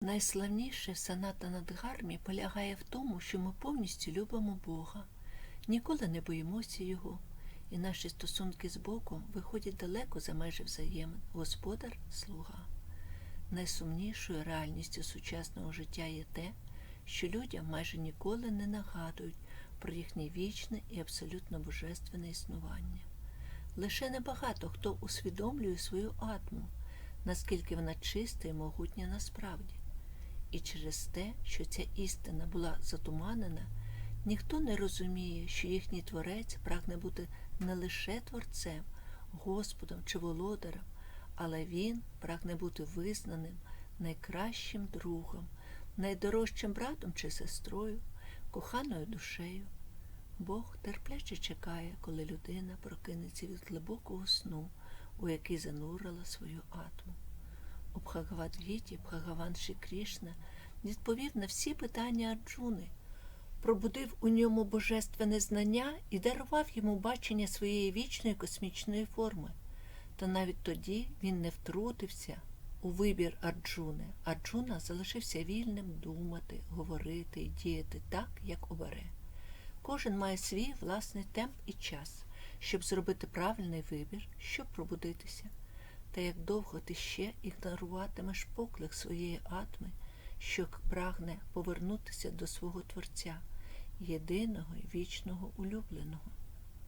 Найславніше Саната Надгармі полягає в тому, що ми повністю любимо Бога, ніколи не боїмося Його, і наші стосунки з Богом виходять далеко за межі взаємин господар слуга. Найсумнішою реальністю сучасного життя є те, що людям майже ніколи не нагадують про їхнє вічне і абсолютно божественне існування. Лише небагато хто усвідомлює свою атму, наскільки вона чиста і могутня насправді. І через те, що ця істина була затуманена, ніхто не розуміє, що їхній творець прагне бути не лише творцем, Господом чи володарем, але він прагне бути визнаним найкращим другом, найдорожчим братом чи сестрою, коханою душею. Бог терпляче чекає, коли людина прокинеться від глибокого сну, у який занурила свою атму. Бхагавадгіті Бхагаван Ші Крішна відповів на всі питання Арджуни, пробудив у ньому божественне знання і дарував йому бачення своєї вічної космічної форми. Та навіть тоді він не втрутився у вибір Арджуни. Арджуна залишився вільним думати, говорити і діяти так, як обере. Кожен має свій власний темп і час, щоб зробити правильний вибір, щоб пробудитися. Та як довго ти ще ігноруватимеш поклик своєї атми, що прагне повернутися до свого Творця, єдиного і вічного улюбленого.